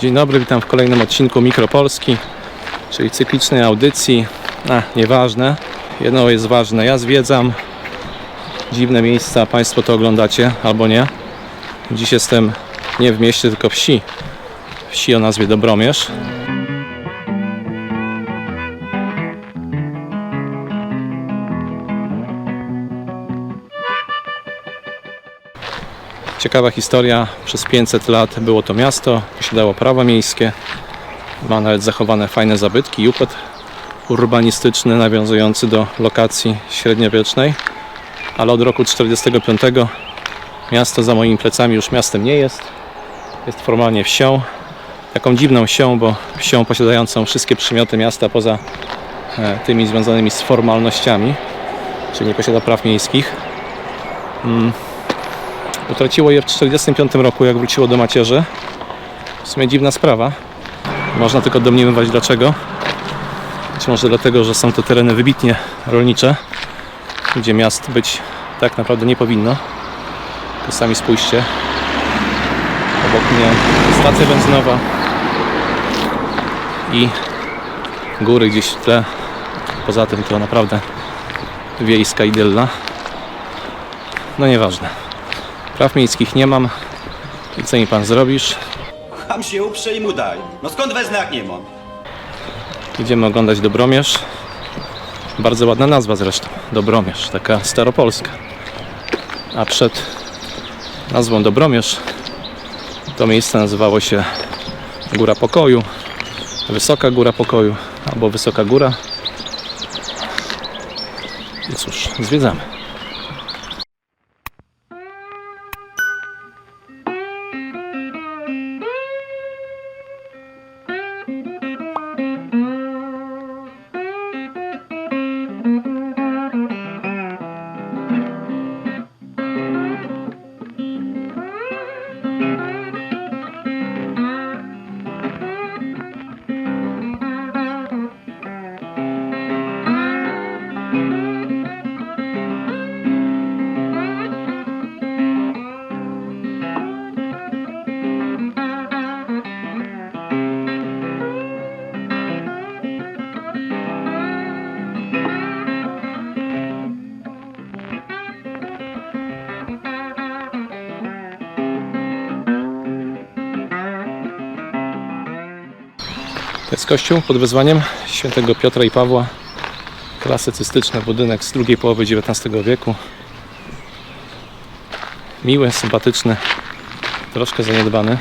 Dzień dobry, witam w kolejnym odcinku Mikropolski, czyli cyklicznej audycji. A, nieważne. Jedno jest ważne, ja zwiedzam dziwne miejsca, Państwo to oglądacie albo nie. Dziś jestem nie w mieście, tylko wsi. Wsi o nazwie Dobromierz. Ciekawa historia. Przez 500 lat było to miasto, posiadało prawa miejskie. Ma nawet zachowane fajne zabytki układ urbanistyczny nawiązujący do lokacji średniowiecznej. Ale od roku 45 miasto za moimi plecami już miastem nie jest. Jest formalnie wsią. Taką dziwną wsią, bo wsią posiadającą wszystkie przymioty miasta poza e, tymi związanymi z formalnościami, czyli nie posiada praw miejskich. Utraciło je w 1945 roku, jak wróciło do macierzy. W sumie dziwna sprawa. Można tylko domniemywać dlaczego. Być może dlatego, że są to tereny wybitnie rolnicze, gdzie miast być tak naprawdę nie powinno. To sami spójrzcie. Obok mnie stacja benzynowa i góry gdzieś w tle. Poza tym to naprawdę wiejska idylla. No nieważne. Praw miejskich nie mam. I co mi pan zrobisz? Ham się uprze i mu daj. No skąd wezmę jak nie mam? Idziemy oglądać Dobromierz. Bardzo ładna nazwa zresztą. Dobromierz, taka staropolska. A przed nazwą Dobromierz to miejsce nazywało się Góra Pokoju, Wysoka Góra Pokoju albo Wysoka Góra. I cóż, zwiedzamy. Kościół pod wezwaniem świętego Piotra i Pawła. Klasycystyczny budynek z drugiej połowy XIX wieku. Miły, sympatyczny, troszkę zaniedbany.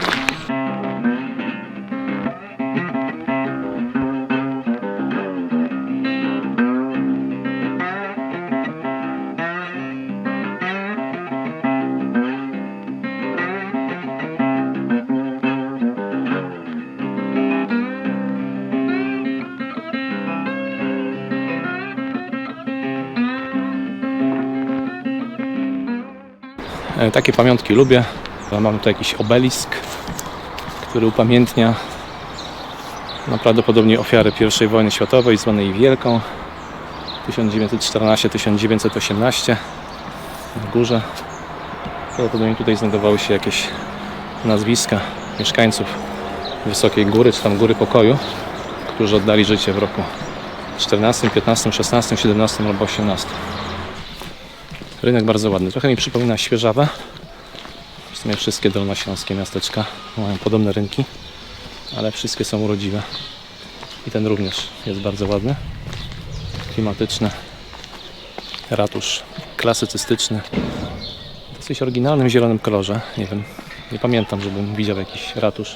Takie pamiątki lubię. Mamy tu jakiś obelisk, który upamiętnia no, prawdopodobnie ofiary I wojny światowej, zwanej Wielką. 1914-1918 w górze. Prawdopodobnie tutaj znajdowały się jakieś nazwiska mieszkańców Wysokiej Góry, czy tam Góry Pokoju, którzy oddali życie w roku 14, 15, 16, 17 albo 18. Rynek bardzo ładny. Trochę mi przypomina Świeżawę. W sumie wszystkie dolnośląskie miasteczka mają podobne rynki, ale wszystkie są urodziwe. I ten również jest bardzo ładny. Klimatyczny. Ratusz klasycystyczny. W dosyć oryginalnym zielonym kolorze. Nie wiem, nie pamiętam, żebym widział jakiś ratusz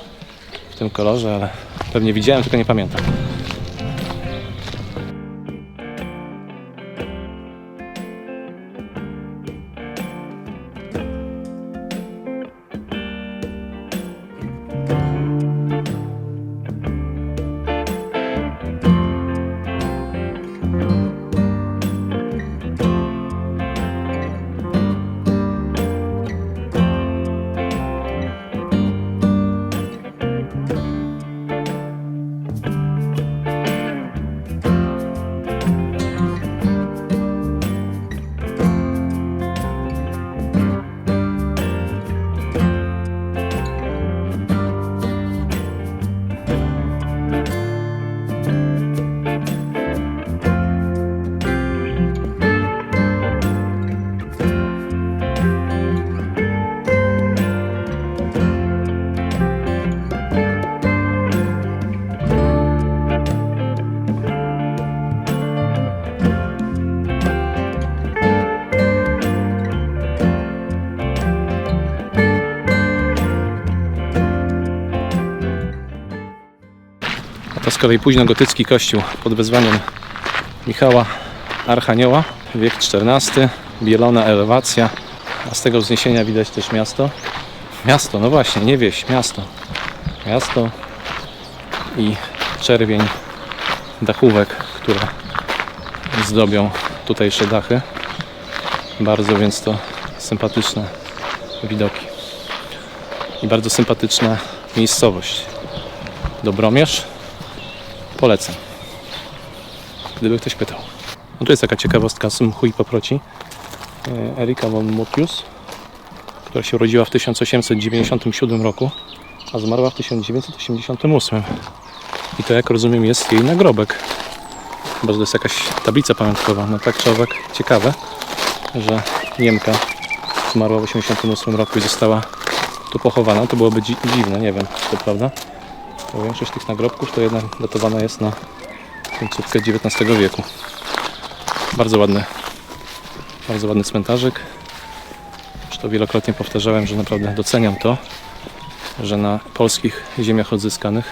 w tym kolorze, ale pewnie widziałem, tylko nie pamiętam. Kolei późnogotycki kościół pod wezwaniem Michała Archanioła, wiek XIV, bielona elewacja, a z tego wzniesienia widać też miasto. Miasto, no właśnie, nie wieś, miasto. Miasto i czerwień dachówek, które zdobią tutejsze dachy. Bardzo więc to sympatyczne widoki i bardzo sympatyczna miejscowość. Dobromierz polecam. Gdyby ktoś pytał. No tu jest taka ciekawostka z i paproci. E, Erika von Mutius, która się urodziła w 1897 roku, a zmarła w 1988. I to jak rozumiem jest jej nagrobek. Że to jest jakaś tablica pamiątkowa. No tak czy owak ciekawe, że Niemka zmarła w 1988 roku i została tu pochowana. To byłoby dzi- dziwne, nie wiem to prawda. Bo większość tych nagrobków to jednak datowana jest na końcówkę XIX wieku. Bardzo ładny, bardzo ładny cmentarzyk. Już to wielokrotnie powtarzałem, że naprawdę doceniam to, że na polskich ziemiach odzyskanych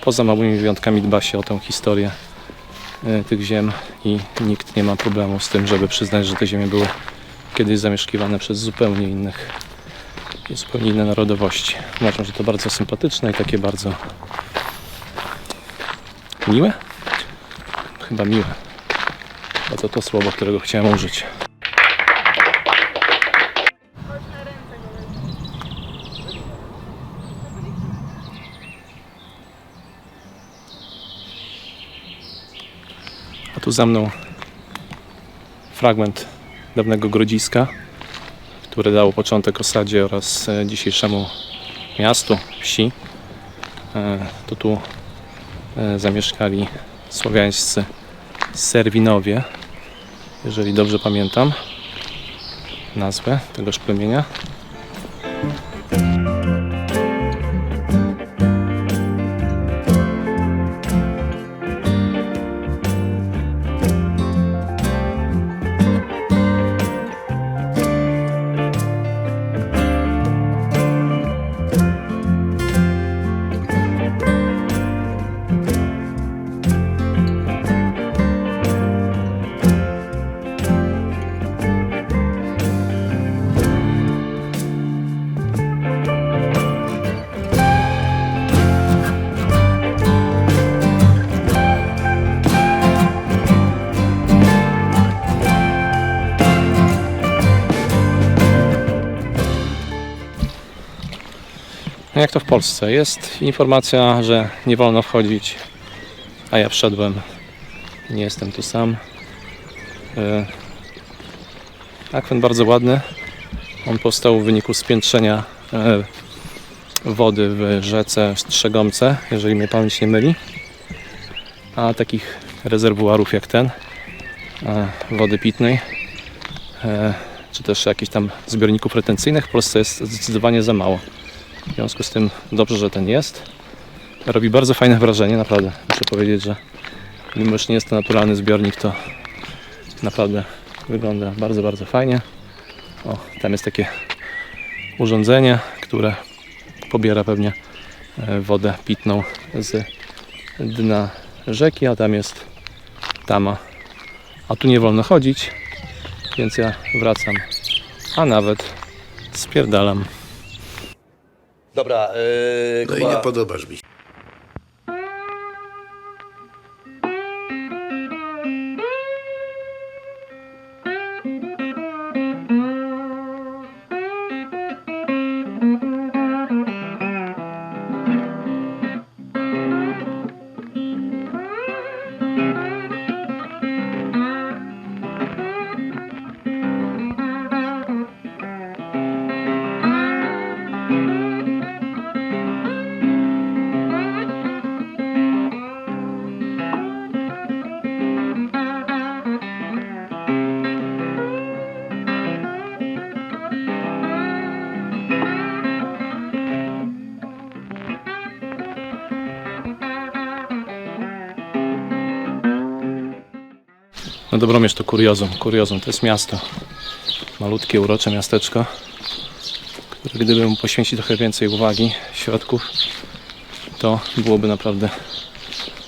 poza małymi wyjątkami dba się o tę historię e, tych ziem i nikt nie ma problemu z tym, żeby przyznać, że te ziemie były kiedyś zamieszkiwane przez zupełnie innych zupełnie inne narodowości. Uważam, że to bardzo sympatyczne i takie bardzo miłe? Chyba miłe. To to słowo, którego chciałem użyć. A tu za mną fragment dawnego grodziska, które dało początek osadzie oraz e, dzisiejszemu miastu, wsi. E, To tu e, zamieszkali słowiańscy Serwinowie, jeżeli dobrze pamiętam nazwę tegoż plemienia. Jak to w Polsce? Jest informacja, że nie wolno wchodzić, a ja wszedłem. Nie jestem tu sam. E, Akwen bardzo ładny. On powstał w wyniku spiętrzenia e, wody w rzece Strzegomce, jeżeli mnie pamięć nie myli. A takich rezerwuarów jak ten, wody pitnej, e, czy też jakichś tam zbiorników retencyjnych w Polsce jest zdecydowanie za mało. W związku z tym dobrze, że ten jest. Robi bardzo fajne wrażenie, naprawdę. Muszę powiedzieć, że mimo że nie jest to naturalny zbiornik, to naprawdę wygląda bardzo, bardzo fajnie. O, tam jest takie urządzenie, które pobiera pewnie e, wodę pitną z dna rzeki, a tam jest tama. A tu nie wolno chodzić, więc ja wracam, a nawet spierdalam. Dobra, yy, No i Kuba, nie podobasz mi No Dobromierz to kuriozum, kuriozum, to jest miasto. Malutkie, urocze miasteczko, które gdyby mu poświęcić trochę więcej uwagi, środków, to byłoby naprawdę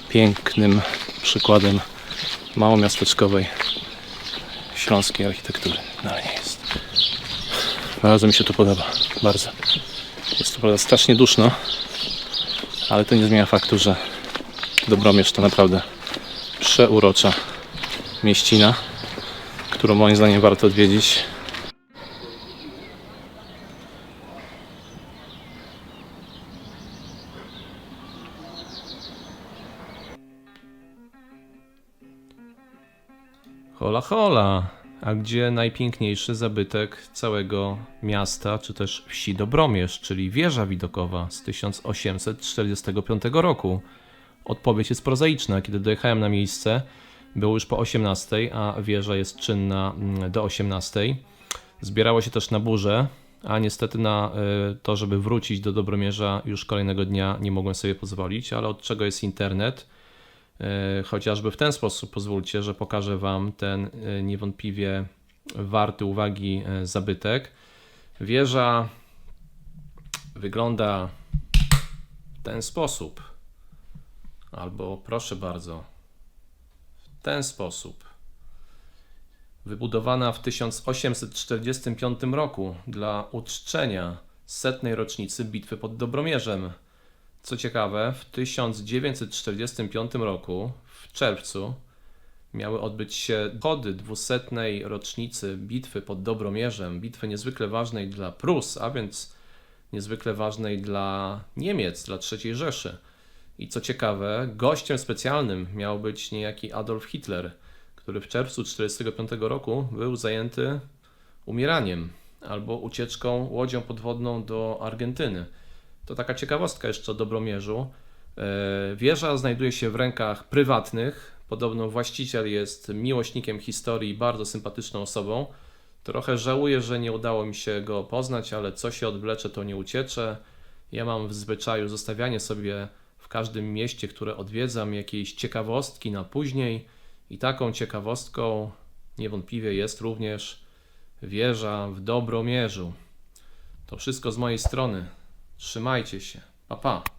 pięknym przykładem małomiasteczkowej śląskiej architektury. No ale nie jest. Bardzo mi się to podoba. Bardzo. Jest to prawda strasznie duszno, ale to nie zmienia faktu, że Dobromierz to naprawdę przeurocza mieścina, którą moim zdaniem warto odwiedzić. Hola, hola! A gdzie najpiękniejszy zabytek całego miasta, czy też wsi Dobromierz, czyli wieża widokowa z 1845 roku? Odpowiedź jest prozaiczna. Kiedy dojechałem na miejsce, było już po 18, a wieża jest czynna mm, do 18. Zbierało się też na burzę, a niestety na y, to, żeby wrócić do Dobromierza już kolejnego dnia nie mogłem sobie pozwolić, ale od czego jest internet? E, Chociażby w ten sposób pozwólcie, że pokażę Wam ten e, niewątpliwie warty uwagi zabytek. Wieża wygląda w ten sposób. Albo proszę bardzo, ten sposób. Wybudowana w 1845 roku dla uczczenia setnej rocznicy bitwy pod Dobromierzem. Co ciekawe, w 1945 roku, w czerwcu, miały odbyć się chody dwusetnej rocznicy bitwy pod Dobromierzem, bitwy niezwykle ważnej dla Prus, a więc niezwykle ważnej dla Niemiec, dla III Rzeszy. I co ciekawe, gościem specjalnym miał być niejaki Adolf Hitler, który w czerwcu 1945 roku był zajęty umieraniem albo ucieczką łodzią podwodną do Argentyny. To taka ciekawostka jeszcze o Dobromierzu. E, Wieża znajduje się w rękach prywatnych. Podobno właściciel jest miłośnikiem historii, bardzo sympatyczną osobą. Trochę żałuję, że nie udało mi się go poznać, ale co się odwlecze, to nie uciecze. Ja mam w zwyczaju zostawianie sobie w każdym mieście, które odwiedzam, jakiejś ciekawostki na później. I taką ciekawostką niewątpliwie jest również wieża w Dobromierzu. To wszystko z mojej strony. Trzymajcie się. Pa, pa.